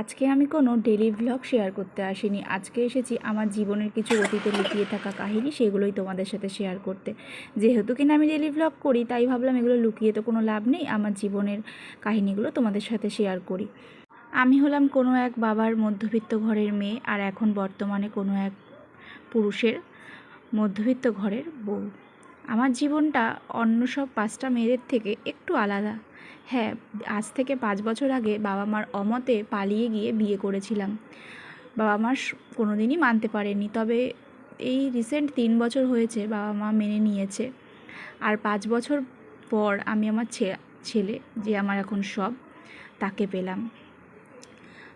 আজকে আমি কোনো ডেলি ভ্লগ শেয়ার করতে আসিনি। আজকে এসেছি আমার জীবনের কিছু অতীতে লুকিয়ে থাকা কাহিনী, সেগুলোই তোমাদের সাথে শেয়ার করতে। যেহেতু কিনা আমি ডেলি ভ্লগ করি, তাই ভাবলাম এগুলো লুকিয়ে তো কোনো লাভ নেই, আমার জীবনের কাহিনীগুলো তোমাদের সাথে শেয়ার করি। আমি হলাম কোনো এক বাবার মধ্যবিত্ত ঘরের মেয়ে, আর এখন বর্তমানে কোনো এক পুরুষের মধ্যবিত্ত ঘরের বউ। আমার জীবনটা অন্য সব পাঁচটা মেয়েদের থেকে একটু আলাদা। হ্যাঁ আজ থেকে পাঁচ বছর আগে বাবা মার অমতে পালিয়ে গিয়ে বিয়ে করেছিলাম। বাবা মা কোনো দিনই মানতে পারেনি তবে এই রিসেন্ট তিন বছর হয়েছে বাবা মা মেনে নিয়েছে। আর পাঁচ বছর পর আমি আমার ছেলে, যে আমার এখন সব, তাকে পেলাম।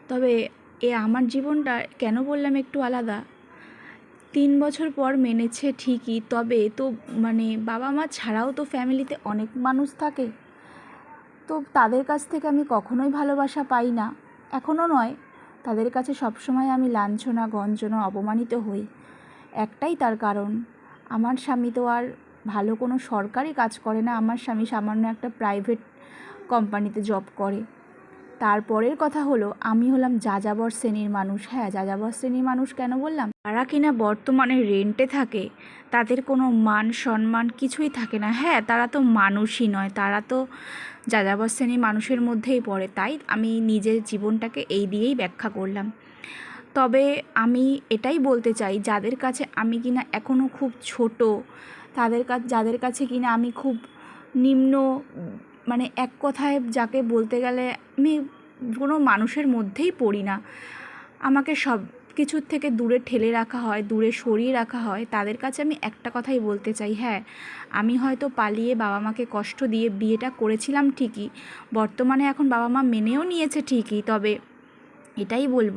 তবে এ আমার জীবনটা কেন বললাম একটু আলাদা? তিন বছর পর মেনেছে ঠিকই, তবে তো মানে বাবা মা ছাড়াও তো ফ্যামিলিতে অনেক মানুষ থাকে। তো তাদের কাছ থেকে আমি কখনোই ভালোবাসা পাই না। এখনও নয়, তাদের কাছে সবসময় আমি লাঞ্ছনা, গঞ্জনা, অপমানিত হই। একটাই তার কারণ, আমার স্বামী তো আর ভালো কোনো সরকারি কাজ করে না, আমার স্বামী সামান্য একটা প্রাইভেট কোম্পানিতে জব করে। তারপরের কথা হলো, আমি হলাম যাযাবর শ্রেণির মানুষ। হ্যাঁ যাযাবর শ্রেণির মানুষ কেন বললাম? তারা কিনা বর্তমানে রেন্টে থাকে, তাদের কোনো মান, সম্মান কিছুই থাকে না। হ্যাঁ তারা তো মানুষই নয়, তারা তো যাযাবর শ্রেণির মানুষের মধ্যেই পড়ে। তাই আমি নিজের জীবনটাকে এই দিয়েই ব্যাখ্যা করলাম। তবে আমি এটাই বলতে চাই, যাদের কাছে আমি কিনা এখনও খুব ছোট, তাদের কাছে যাদের কাছে কিনা আমি খুব নিম্ন মানে এক কথায় যাকে বলতে গেলে আমি কোনো মানুষের মধ্যেই পড়ি না। আমাকে সব কিছুর থেকে দূরে ঠেলে রাখা হয়, দূরে সরিয়ে রাখা হয়। তাদের কাছে আমি একটা কথাই বলতে চাই হ্যাঁ আমি হয়তো পালিয়ে বাবা মাকে কষ্ট দিয়ে বিয়েটা করেছিলাম ঠিকই, বর্তমানে এখন বাবা মা মেনেও নিয়েছে ঠিকই, তবে এটাই বলব,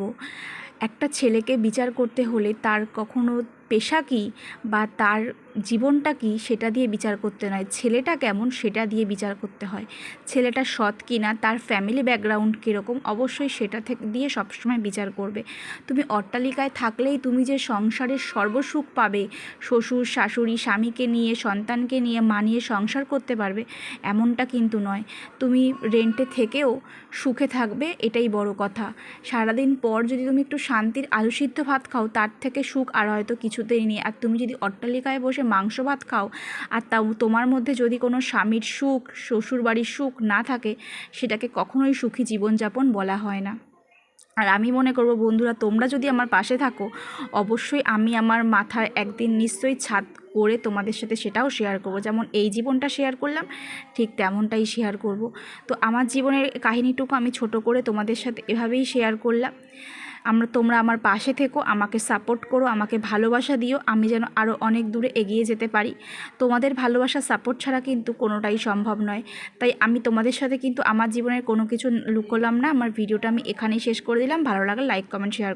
একটা ছেলেকে বিচার করতে হলে তার কখনো পেশা কী বা তার জীবনটা কী সেটা দিয়ে বিচার করতে নয়। ছেলেটা কেমন সেটা দিয়ে বিচার করতে হয়। ছেলেটা সৎ কি না, তার ফ্যামিলি ব্যাকগ্রাউন্ড কীরকম, অবশ্যই সেটা থেকে, দিয়ে সবসময় বিচার করবে। তুমি অট্টালিকায় থাকলেই তুমি যে সংসারের সর্বসুখ পাবে, শ্বশুর, শাশুড়ি, স্বামীকে নিয়ে, সন্তানকে নিয়ে মানিয়ে সংসার করতে পারবে, এমনটা কিন্তু নয়। তুমি রেন্টে থেকেও সুখে থাকবে, এটাই বড় কথা। সারাদিন পর যদি তুমি একটু শান্তির আলু সিদ্ধ ভাত খাও, তার থেকে সুখ আর হয়তো কিছুতেই নেই। আর তুমি যদি অট্টালিকায় বসে মাংস ভাত খাও, আর তাও তোমার মধ্যে যদি কোনো স্বামীর সুখ শ্বশুর বাড়ির সুখ না থাকে, সেটাকে কখনোই সুখী জীবনযাপন বলা হয় না। আর আমি মনে করব, বন্ধুরা, তোমরা যদি আমার পাশে থাকো, অবশ্যই আমি আমার মাথায় একদিন নিশ্চয়ই ছাদ করে তোমাদের সাথে সেটাও শেয়ার করব। যেমন এই জীবনটা শেয়ার করলাম, ঠিক তেমনটাই শেয়ার করব। তো আমার জীবনের কাহিনীটুকু আমি ছোট করে তোমাদের সাথে এভাবেই শেয়ার করলাম। আমরা তোমরা আমার পাশে থেকো, আমাকে সাপোর্ট করো, আমাকে ভালোবাসা দিও, আমি যেন আরও অনেক দূরে এগিয়ে যেতে পারি। তোমাদের ভালোবাসা সাপোর্ট ছাড়া কিন্তু কোনোটাই সম্ভব নয়। তাই আমি তোমাদের সাথে কিন্তু আমার জীবনের কোনো কিছু লুকোলাম না। আমার ভিডিওটা আমি এখানেই শেষ করে দিলাম। ভালো লাগলে লাইক কমেন্ট শেয়ার